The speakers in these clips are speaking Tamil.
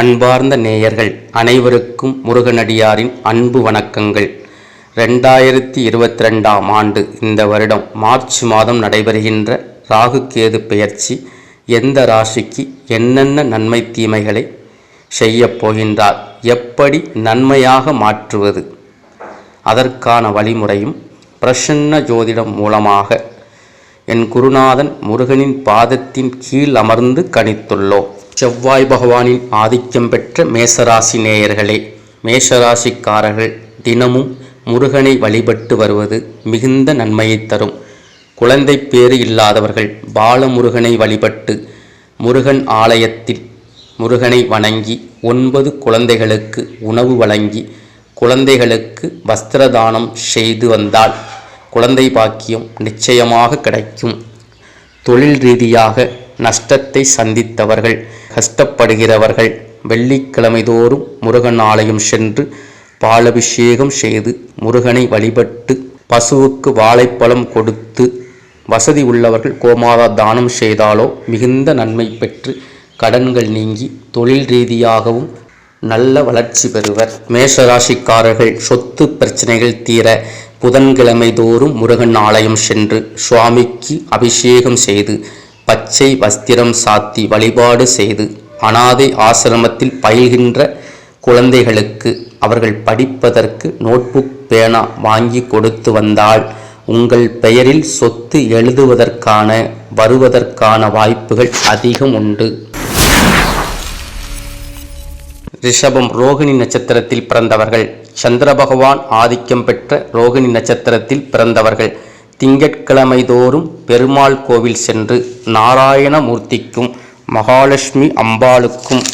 அன்பார்ந்த நேயர்கள் அனைவருக்கும் முருகனடியாரின் அன்பு வணக்கங்கள். ரெண்டாயிரத்தி இருபத்தி ரெண்டாம் ஆண்டு இந்த வருடம் மார்ச் மாதம் நடைபெறுகின்ற ராகு கேது பெயர்ச்சி எந்த ராசிக்கு என்னென்ன நன்மை தீமைகளை செய்யப் போகின்றார் எப்படி நன்மையாக மாற்றுவது? அதற்கான வழிமுறையும் பிரசன்ன ஜோதிடம் மூலமாக என் குருநாதன் முருகனின் பாதத்தின் கீழ் அமர்ந்து கணித்துள்ளோம். செவ்வாய் பகவானின் ஆதிக்கம் பெற்ற மேசராசி நேயர்களே மேஷராசிக்காரர்கள் தினமும் முருகனை வழிபட்டு வருவது மிகுந்த நன்மையை தரும். குழந்தை பேறு இல்லாதவர்கள் பாலமுருகனை வழிபட்டு முருகன் ஆலயத்தில் முருகனை வணங்கி ஒன்பது குழந்தைகளுக்கு உணவு வழங்கி குழந்தைகளுக்கு வஸ்திரதானம் செய்து வந்தால் குழந்தை பாக்கியம் நிச்சயமாக கிடைக்கும். தொழில் ரீதியாக நஷ்டத்தை சந்தித்தவர்கள் கஷ்டப்படுகிறவர்கள் வெள்ளிக்கிழமை தோறும் முருகன் ஆலயம் சென்று பாலபிஷேகம் செய்து முருகனை வழிபட்டு பசுவுக்கு வாழைப்பழம் கொடுத்து வசதி உள்ளவர்கள் கோமாதா தானம் செய்தாலோ மிகுந்த நன்மை பெற்று கடன்கள் நீங்கி தொழில் ரீதியாகவும் நல்ல வளர்ச்சி பெறுவர். மேஷராசிக்காரர்கள் சொத்து பிரச்சனைகள் தீர புதன்கிழமை தோறும் முருகன் ஆலயம் சென்று சுவாமிக்கு அபிஷேகம் செய்து பச்சை வஸ்திரம் சாத்தி வழிபாடு செய்து அனாதை ஆசிரமத்தில் பயில்கின்ற குழந்தைகளுக்கு அவர்கள் படிப்பதற்கு நோட்புக் பேனா வாங்கி கொடுத்து வந்தால் உங்கள் பெயரில் சொத்து எழுதுவதற்கான வருவதற்கான வாய்ப்புகள் அதிகம் உண்டு. ரிஷபம் ரோகிணி நட்சத்திரத்தில் பிறந்தவர்கள். சந்திர பகவான் ஆதிக்கம் பெற்ற ரோகிணி நட்சத்திரத்தில் பிறந்தவர்கள். திங்கட்கிழமை தோறும் பெருமாள் கோவில் சென்று நாராயணமூர்த்திக்கும் மகாலட்சுமி அம்பாளுக்கும்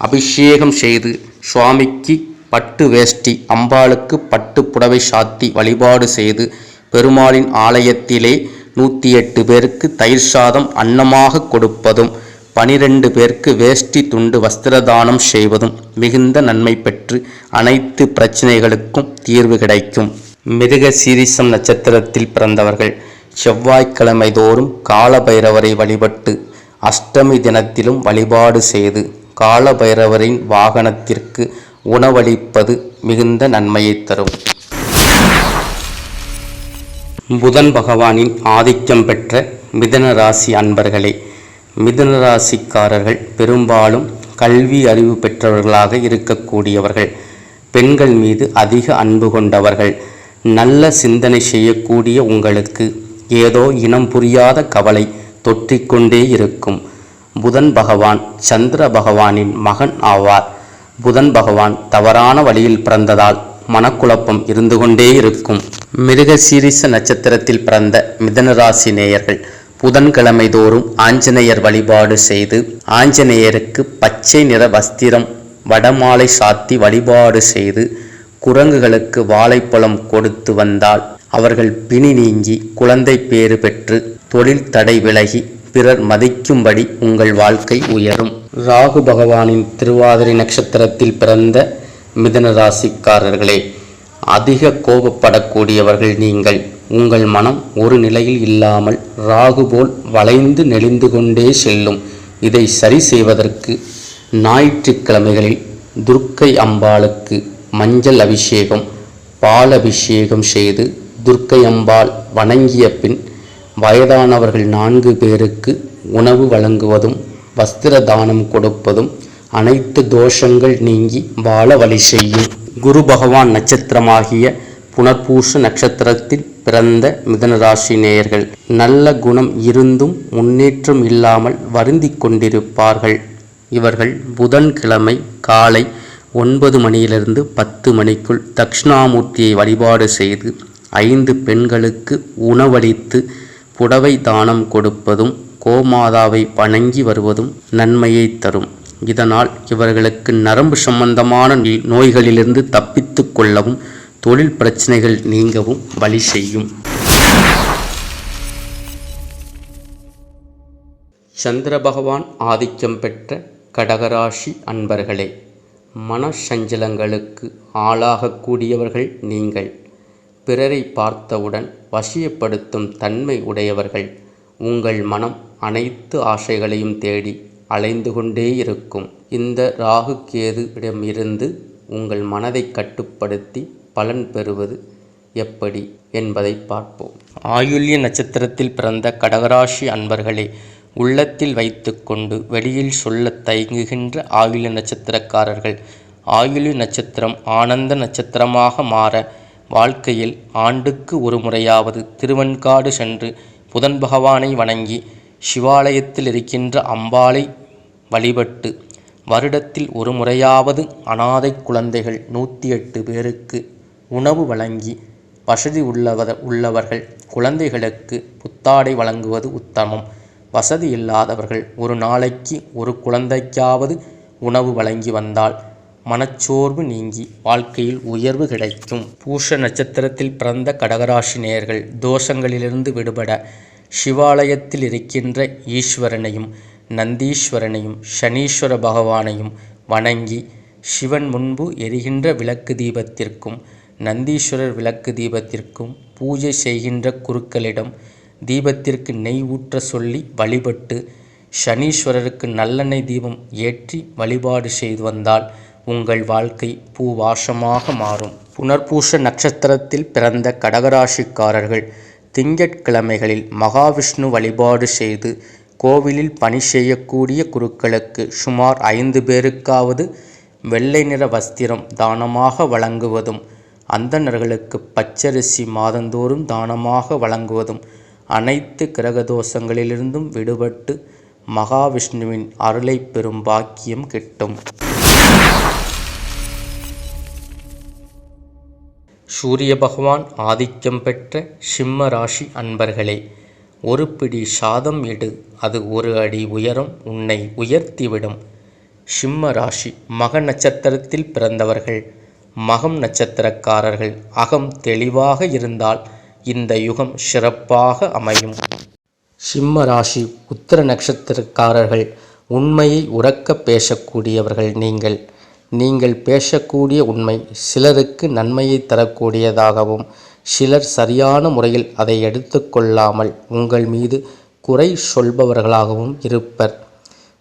அபிஷேகம் செய்து சுவாமிக்கு பட்டு வேஷ்டி அம்பாளுக்கு பட்டு புடவை சாத்தி வழிபாடு செய்து பெருமாளின் ஆலயத்திலே நூற்றி எட்டு பேருக்கு தயிர் சாதம் அன்னமாக கொடுப்பதும் பனிரெண்டு பேருக்கு வேஷ்டி துண்டு வஸ்திரதானம் செய்வதும் மிகுந்த நன்மை பெற்று அனைத்து பிரச்சனைகளுக்கும் தீர்வு கிடைக்கும். மிருக சீரிசம் நட்சத்திரத்தில் பிறந்தவர்கள் செவ்வாய்க்கிழமை தோறும் காலபைரவரை வழிபட்டு அஷ்டமி தினத்திலும் வழிபாடு செய்து காலபைரவரின் வாகனத்திற்கு உணவளிப்பது மிகுந்த நன்மையை தரும். புதன் பகவானின் ஆதிக்கம் பெற்ற மிதன ராசி அன்பர்களே மிதுன ராசிக்காரர்கள் பெரும்பாலும் கல்வி அறிவு பெற்றவர்களாக இருக்கக்கூடியவர்கள். பெண்கள் மீது அதிக அன்பு கொண்டவர்கள். நல்ல சிந்தனை செய்யக்கூடிய உங்களுக்கு ஏதோ இனம் புரியாத கவலை தொற்றிக்கொண்டே இருக்கும். புதன் பகவான் சந்திர பகவானின் மகன் ஆவார். புதன் பகவான் தவறான வழியில் பிறந்ததால் மனக்குழப்பம் இருந்து கொண்டே இருக்கும். மிருக சீரிச நட்சத்திரத்தில் பிறந்த மிதனராசி நேயர்கள் புதன்கிழமை தோறும் ஆஞ்சநேயர் வழிபாடு செய்து ஆஞ்சநேயருக்கு பச்சை நிற வஸ்திரம் வடமாலை சாத்தி வழிபாடு செய்து குரங்குகளுக்கு வாழைப்பழம் கொடுத்து வந்தால் அவர்கள் பிணி நீங்கி குழந்தை பேறு பெற்று தொழில் தடை விலகி பிறர் மதிக்கும்படி உங்கள் வாழ்க்கை உயரும். ராகு பகவானின் திருவாதிரை நட்சத்திரத்தில் பிறந்த மிதன ராசிக்காரர்களே அதிக கோபப்படக்கூடியவர்கள் நீங்கள். உங்கள் மனம் ஒரு நிலையில் இல்லாமல் ராகு போல் வளைந்து நெளிந்து கொண்டே செல்லும். இதை சரி செய்வதற்கு ஞாயிற்றுக்கிழமைகளில் துர்க்கை அம்பாளுக்கு மஞ்சள் அபிஷேகம் பால் அபிஷேகம் செய்து துர்க்கை அம்பாள் வணங்கிய பின் வயதானவர்கள் நான்கு பேருக்கு உணவு வழங்குவதும் வஸ்திர தானம் கொடுப்பதும் அனைத்து தோஷங்கள் நீங்கி வாழ வழி செய்யும். குரு பகவான் நட்சத்திரமாகிய புனர்பூச நட்சத்திரத்தில் பிறந்த மிதனராசி நேயர்கள் நல்ல குணம் இருந்தும் முன்னேற்றம் இல்லாமல் வருந்தி கொண்டிருப்பார்கள். இவர்கள் புதன்கிழமை காலை ஒன்பது மணியிலிருந்து பத்து மணிக்குள் தக்ஷணாமூர்த்தியை வழிபாடு செய்து ஐந்து பெண்களுக்கு உணவளித்து புடவை தானம் கொடுப்பதும் கோமாதாவை வணங்கி வருவதும் நன்மையை தரும். இதனால் இவர்களுக்கு நரம்பு சம்பந்தமான நோய்களிலிருந்து தப்பித்து கொள்ளவும் தொழில் பிரச்சனைகள் நீங்கவும் வழி செய்யும். சந்திர பகவான் ஆதிக்கம் பெற்ற கடகராசி அன்பர்களே மனசஞ்சலங்களுக்கு ஆளாகக்கூடியவர்கள் நீங்கள். பிறரை பார்த்தவுடன் வசியப்படுத்தும் தன்மை உடையவர்கள் உங்கள் மனம் அனைத்து ஆசைகளையும் தேடி அலைந்து கொண்டே இருக்கும். இந்த ராகு கேதுவிடமிருந்து உங்கள் மனதை கட்டுப்படுத்தி பலன் பெறுவது எப்படி என்பதை பார்ப்போம். ஆயுள்ய நட்சத்திரத்தில் பிறந்த கடகராசி அன்பர்களே உள்ளத்தில் வைத்துக்கொண்டு வெளியில் சொல்லத் தயங்குகின்ற ஆயுள நட்சத்திரக்காரர்கள். ஆயுள நட்சத்திரம் ஆனந்த நட்சத்திரமாக மாற வாழ்க்கையில் ஆண்டுக்கு ஒரு முறையாவது திருவெண்காடு சென்று புதன் பகவானை வணங்கி சிவாலயத்தில் இருக்கின்ற அம்பாளை வழிபட்டு வருடத்தில் ஒரு முறையாவது அனாதை குழந்தைகள் நூற்றி எட்டு பேருக்கு உணவு வழங்கி வசதி உள்ளவர் உள்ளவர்கள் குழந்தைகளுக்கு புத்தாடை வழங்குவது உத்தமம். வசதி இல்லாதவர்கள் ஒரு நாளைக்கு ஒரு குழந்தைக்காவது உணவு வழங்கி வந்தால் மனச்சோர்வு நீங்கி வாழ்க்கையில் உயர்வு கிடைக்கும். பூஷ நட்சத்திரத்தில் பிறந்த கடகராசி நேயர்கள் தோஷங்களிலிருந்து விடுபட சிவாலயத்தில் இருக்கின்ற ஈஸ்வரனையும் நந்தீஸ்வரனையும் சனீஸ்வர பகவானையும் வணங்கி சிவன் முன்பு எரிகின்ற விளக்கு தீபத்திற்கும் நந்தீஸ்வரர் விளக்கு தீபத்திற்கும் பூஜை செய்கின்ற குருக்களிடம் தீபத்திற்கு நெய் ஊற்ற சொல்லி வழிபட்டு சனீஸ்வரருக்கு நல்லெண்ணெய் தீபம் ஏற்றி வழிபாடு செய்து வந்தால் உங்கள் வாழ்க்கை பூவாசமாக மாறும். புனர்பூஷ நட்சத்திரத்தில் பிறந்த கடகராசிக்காரர்கள் திங்கட்கிழமைகளில் மகாவிஷ்ணு வழிபாடு செய்து கோவிலில் பணி செய்யக்கூடிய குருக்களுக்கு சுமார் ஐந்து பேருக்காவது வெள்ளை நிற வஸ்திரம் தானமாக வழங்குவதும் அந்தணர்களுக்கு பச்சரிசி மாதந்தோறும் தானமாக வழங்குவதும் அனைத்து கிரகதோஷங்களிலிருந்தும் விடுபட்டு மகாவிஷ்ணுவின் அருளை பெறும் பாக்கியம் கிட்டும். சூரிய பகவான் ஆதிக்கம் பெற்ற சிம்ம ராசி அன்பர்களே ஒரு பிடி சாதம் எடு. அது ஒரு அடி உயரம் உன்னை உயர்த்திவிடும். சிம்ம ராசி மக நட்சத்திரத்தில் பிறந்தவர்கள். மகம் நட்சத்திரக்காரர்கள் அகம் தெளிவாக இருந்தால் இந்த யுகம் சிறப்பாக அமையும். சிம்ம ராசி உத்திர நட்சத்திரக்காரர்கள் உண்மையை உறக்க பேசக்கூடியவர்கள் நீங்கள். நீங்கள் பேசக்கூடிய உண்மை சிலருக்கு நன்மையை தரக்கூடியதாகவும் சிலர் சரியான முறையில் அதை எடுத்துக்கொள்ளாமல் உங்கள் மீது குறை சொல்பவர்களாகவும் இருப்பர்.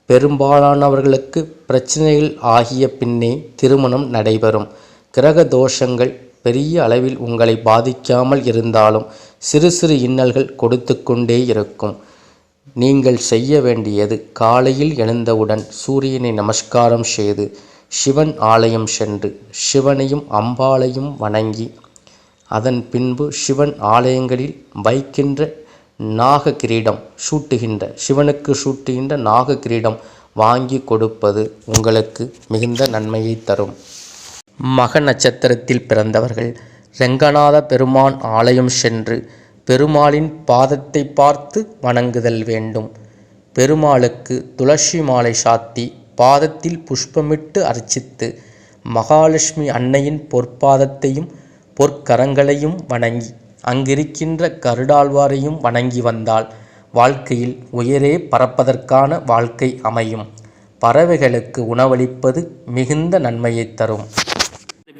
பெரும்பாலானவர்களுக்கு பிரச்சனைகள் ஆகிய பின்னே திருமணம் நடைபெறும். கிரக தோஷங்கள் பெரிய அளவில் உங்களை பாதிக்காமல் இருந்தாலும் சிறு சிறு இன்னல்கள் கொடுத்து கொண்டே இருக்கும். நீங்கள் செய்ய வேண்டியது காலையில் எழுந்தவுடன் சூரியனை நமஸ்காரம் செய்து சிவன் ஆலயம் சென்று சிவனையும் அம்பாளையும் வணங்கி அதன் பின்பு சிவன் ஆலயங்களில் வைக்கின்ற நாக கிரீடம் சூட்டுகின்ற சிவனுக்கு சூட்டுகின்ற நாக கிரீடம் வாங்கி கொடுப்பது உங்களுக்கு மிகுந்த நன்மையை தரும். மக நட்சத்திரத்தில் பிறந்தவர்கள் ரெங்கநாத பெருமான் ஆலயம் சென்று பெருமாளின் பாதத்தை பார்த்து வணங்குதல் வேண்டும். பெருமாளுக்கு துளசி மாலை சாத்தி பாதத்தில் புஷ்பமிட்டு அர்ச்சித்து மகாலட்சுமி அன்னையின் பொற்பாதத்தையும் பொற்கரங்களையும் வணங்கி அங்கிருக்கின்ற கருடாழ்வாரையும் வணங்கி வந்தால் வாழ்க்கையில் உயரே பறப்பதற்கான வாழ்க்கை அமையும். பறவைகளுக்கு உணவளிப்பது மிகுந்த நன்மையை தரும்.